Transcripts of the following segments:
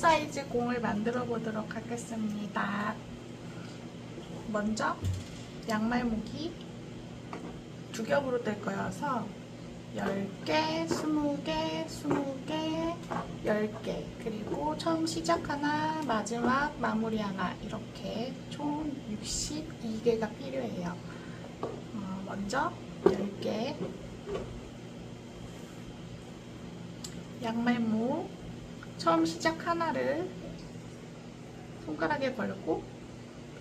큰 사이즈 공을 만들어 보도록 하겠습니다. 먼저 양말 모기 두 겹으로 될 거여서 10개, 20개, 20개, 10개 그리고 처음 시작 하나, 마지막 마무리 하나 이렇게 총 62개가 필요해요. 어, 먼저 10개 양말모 처음 시작 하나를 손가락에 걸고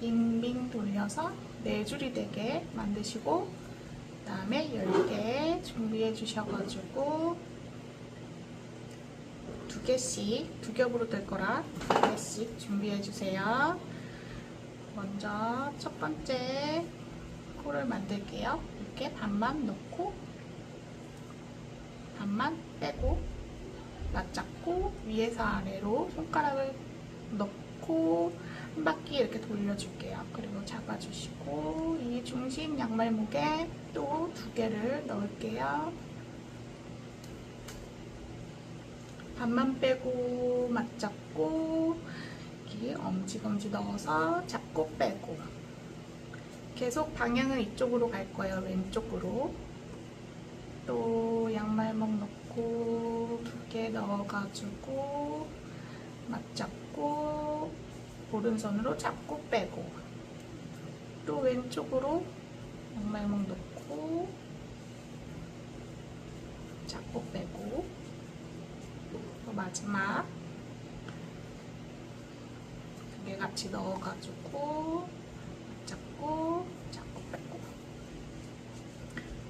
빙빙 돌려서 네 줄이 되게 만드시고 그 다음에 10개 준비해 주셔가지고 두 개씩 두 겹으로 될 거라 두 개씩 준비해 주세요. 먼저 첫 번째 코를 만들게요. 이렇게 반만 넣고 반만 빼고 맞잡고 위에서 아래로 손가락을 넣고 한 바퀴 이렇게 돌려줄게요. 그리고 잡아주시고 이 중심 양말목에 또 두 개를 넣을게요. 반만 빼고 맞잡고 여기 엄지검지 넣어서 잡고 빼고 계속 방향은 이쪽으로 갈 거예요. 왼쪽으로 또 양말목 넣고 두 개 넣어가지고 맞잡고 오른손으로 잡고 빼고. 또 왼쪽으로 양말목 넣고 잡고 빼고. 또 마지막 두 개 같이 넣어가지고 잡고 잡고 빼고.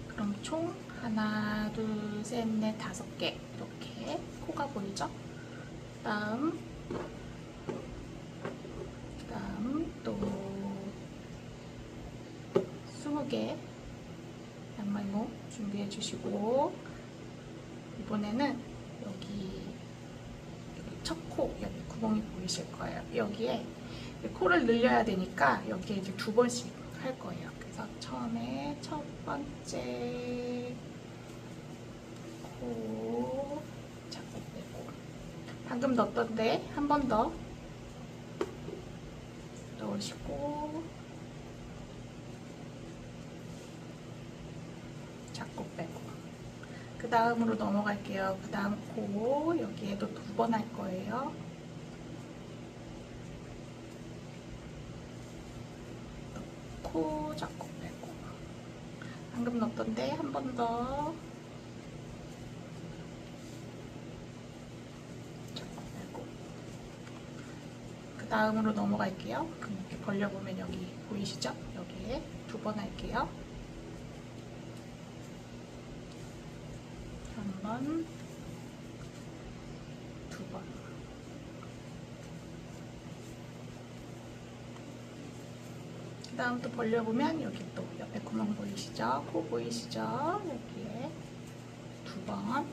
그럼 총 하나 둘 셋 넷 다섯 개 이렇게 코가 보이죠? 다음 다음 또 20개 양말모 준비해 주시고 이번에는 여기 첫코 여기 구멍이 보이실 거예요. 여기에 코를 늘려야 되니까 여기에 이제 두 번씩 할 거예요. 그래서 처음에 첫 번째 코 잡고 빼고. 방금 넣었던데? 한 번 더. 넣으시고. 잡고 빼고. 그 다음으로 넘어갈게요. 그 다음 코 여기에도 두 번 할 거예요. 넣고 잡고 빼고. 방금 넣었던데 한 번더 잡고 빼고 그 다음으로 넘어갈게요. 이렇게 벌려보면 여기 보이시죠? 여기에 두 번 할게요. 한 번, 두 번. 그 다음 또 벌려보면 여기 또 옆에 구멍 보이시죠? 코 보이시죠? 여기에 두 번.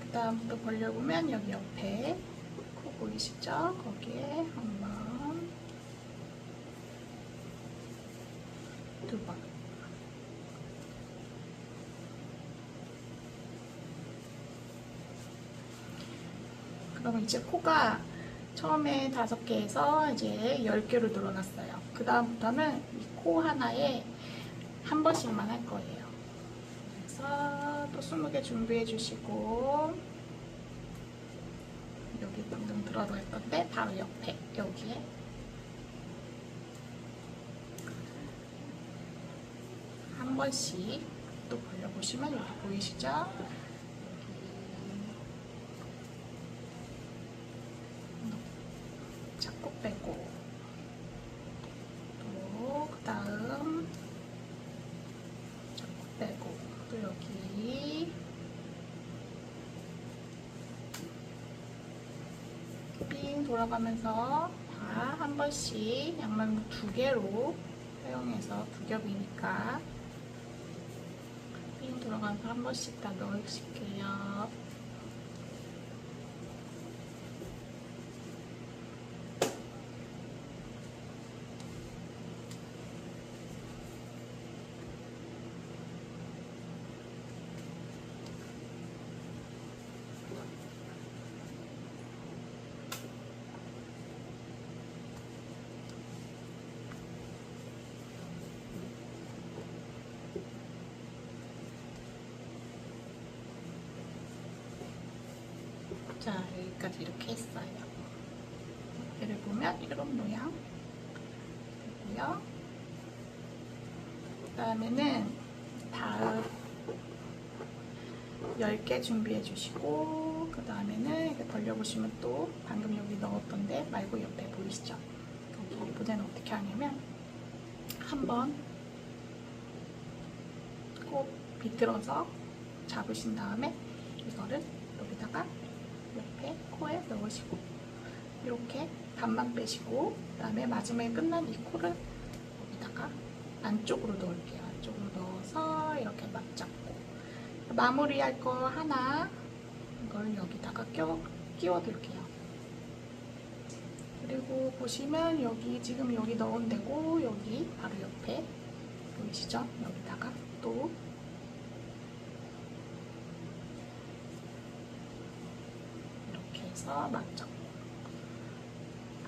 그 다음 또 벌려보면 여기 옆에 코 보이시죠? 거기에 한 번, 두 번. 그러면 이제 코가 처음에 다섯 개에서 이제 열 개로 늘어났어요. 그 다음부터는 이 코 하나에 한 번씩만 할 거예요. 그래서 또 20개 준비해 주시고 여기 방금 들어가 있던데 바로 옆에 여기에 한 번씩 또 벌려보시면 여기 보이시죠? 잡고 빼고 또 그다음 잡고 빼고 또 여기 삥 돌아가면서 다 한 번씩 양말 두 개로 사용해서 두 겹이니까 삥 돌아가면서 한 번씩 다 넣으실게요. 자, 여기까지 이렇게 했어요. 얘를 보면 이런 모양 되고요. 그 다음에는 다음 10개 준비해 주시고 그 다음에는 이렇게 벌려보시면 또 방금 여기 넣었던데 말고 옆에 보이시죠? 여기 이번에는 어떻게 하냐면 한번 꼭 비틀어서 잡으신 다음에 이거를 여기다가 옆에 코에 넣으시고 이렇게 반만 빼시고 그 다음에 마지막에 끝난 이 코를 여기다가 안쪽으로 넣을게요. 안쪽으로 넣어서 이렇게 막 잡고 마무리할 거 하나 이걸 여기다가 껴, 끼워둘게요. 그리고 보시면 여기 지금 여기 넣은 데고 여기 바로 옆에 보이시죠? 여기다가 또 해서 맞죠?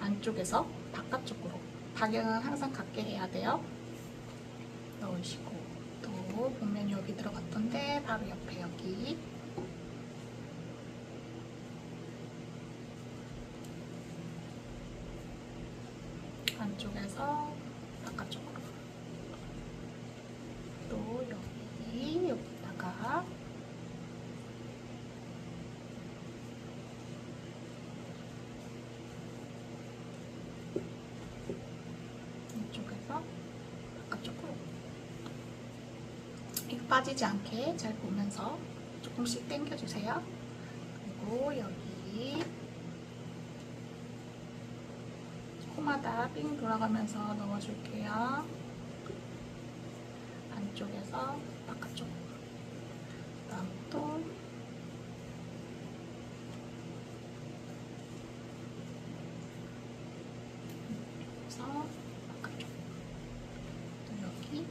안쪽에서 바깥쪽으로 방향은 항상 같게 해야 돼요. 넣으시고 또 보면 여기 들어갔던데 바로 옆에 여기 안쪽에서 바깥쪽으로 또 여기 여기다가 이쪽에서 바깥쪽으로 이거 빠지지 않게 잘 보면서 조금씩 당겨주세요. 그리고 여기 코마다 삥 돌아가면서 넣어줄게요. 안쪽에서 바깥쪽. 그다음 또 그래서 바깥쪽. 또 여기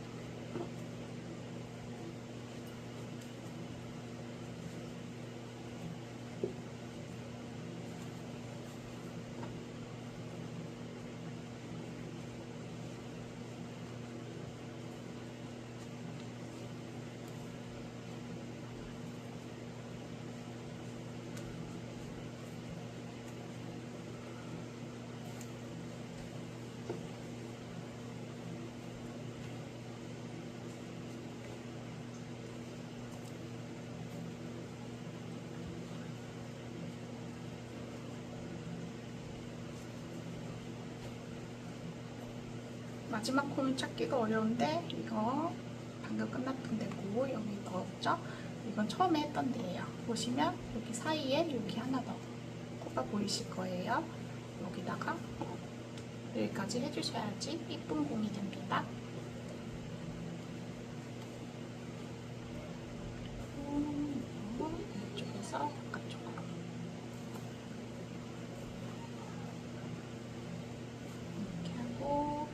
마지막 코는 찾기가 어려운데 이거 방금 끝났던 데고 여기 넣었죠? 이건 처음에 했던 데예요. 보시면 여기 사이에 여기 하나 더 코가 보이실 거예요. 여기다가 여기까지 해주셔야지 이쁜 공이 됩니다. 그리고 이쪽에서 바깥쪽으로 이렇게 하고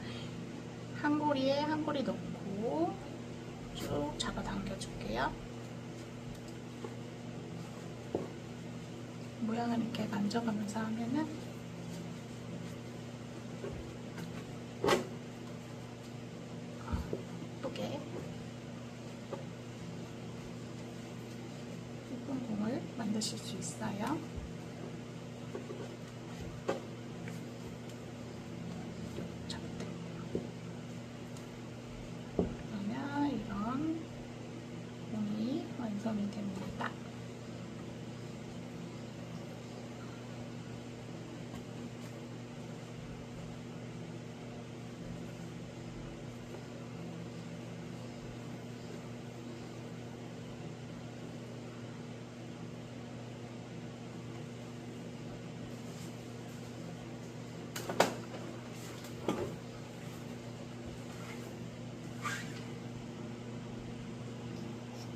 한 고리에 한 고리 넣고 쭉 잡아당겨 줄게요. 모양을 이렇게 만져가면서 하면은